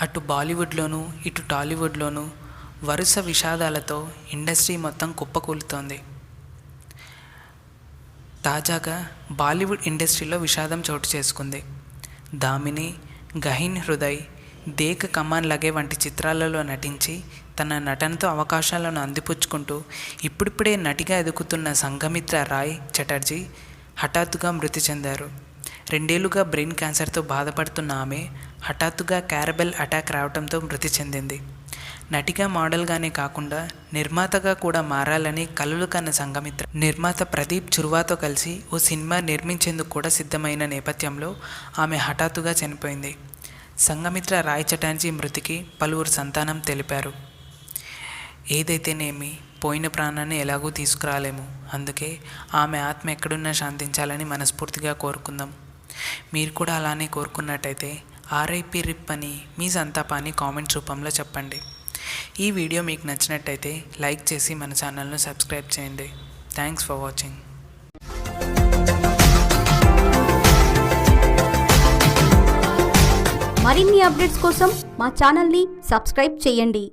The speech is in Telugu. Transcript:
అటు బాలీవుడ్లోనూ ఇటు టాలీవుడ్లోనూ వరుస విషాదాలతో ఇండస్ట్రీ మొత్తం కుప్పకూలుతోంది. తాజాగా బాలీవుడ్ ఇండస్ట్రీలో విషాదం చోటు చేసుకుంది. దామిని గహీన్ హృదయ్ దేక్ కమాన్ లగే వంటి చిత్రాలలో నటించి తన నటనతో అవకాశాలను అందిపుచ్చుకుంటూ ఇప్పుడిప్పుడే నటిగా ఎదుగుతున్న సంఘమిత్ర రాయ్ చటర్జీ హఠాత్తుగా మృతి చెందారు. రెండేళ్ళుగా బ్రెయిన్ క్యాన్సర్తో బాధపడుతున్న ఆమె హఠాత్తుగా క్యారబెల్ అటాక్ రావడంతో మృతి చెందింది. నటిగా మోడల్గానే కాకుండా నిర్మాతగా కూడా మారాలని కలలు కన్న సంఘమిత్ర నిర్మాత ప్రదీప్ చురువాతో కలిసి ఓ సినిమా నిర్మించేందుకు కూడా సిద్ధమైన నేపథ్యంలో ఆమె హఠాత్తుగా చనిపోయింది. సంఘమిత్ర రాయ్ చటాన్జీ మృతికి పలువురు సంతానం తెలిపారు. ఏదైతేనేమి పోయిన ప్రాణాన్ని ఎలాగూ తీసుకురాలేము. అందుకే ఆమె ఆత్మ ఎక్కడున్నా శాంతించాలని మనస్ఫూర్తిగా కోరుకుందాం. మీరు కూడా అలానే కోరుకున్నట్టయితే ఆర్ఐపి రిప్ అని మీ సంతాపాన్ని కామెంట్స్ రూపంలో చెప్పండి. ఈ వీడియో మీకు నచ్చినట్టయితే లైక్ చేసి మన ఛానల్ను సబ్స్క్రైబ్ చేయండి. థ్యాంక్స్ ఫర్ వాచింగ్ మరిన్ని అప్డేట్స్ కోసం మా ఛానల్ని సబ్స్క్రైబ్ చేయండి.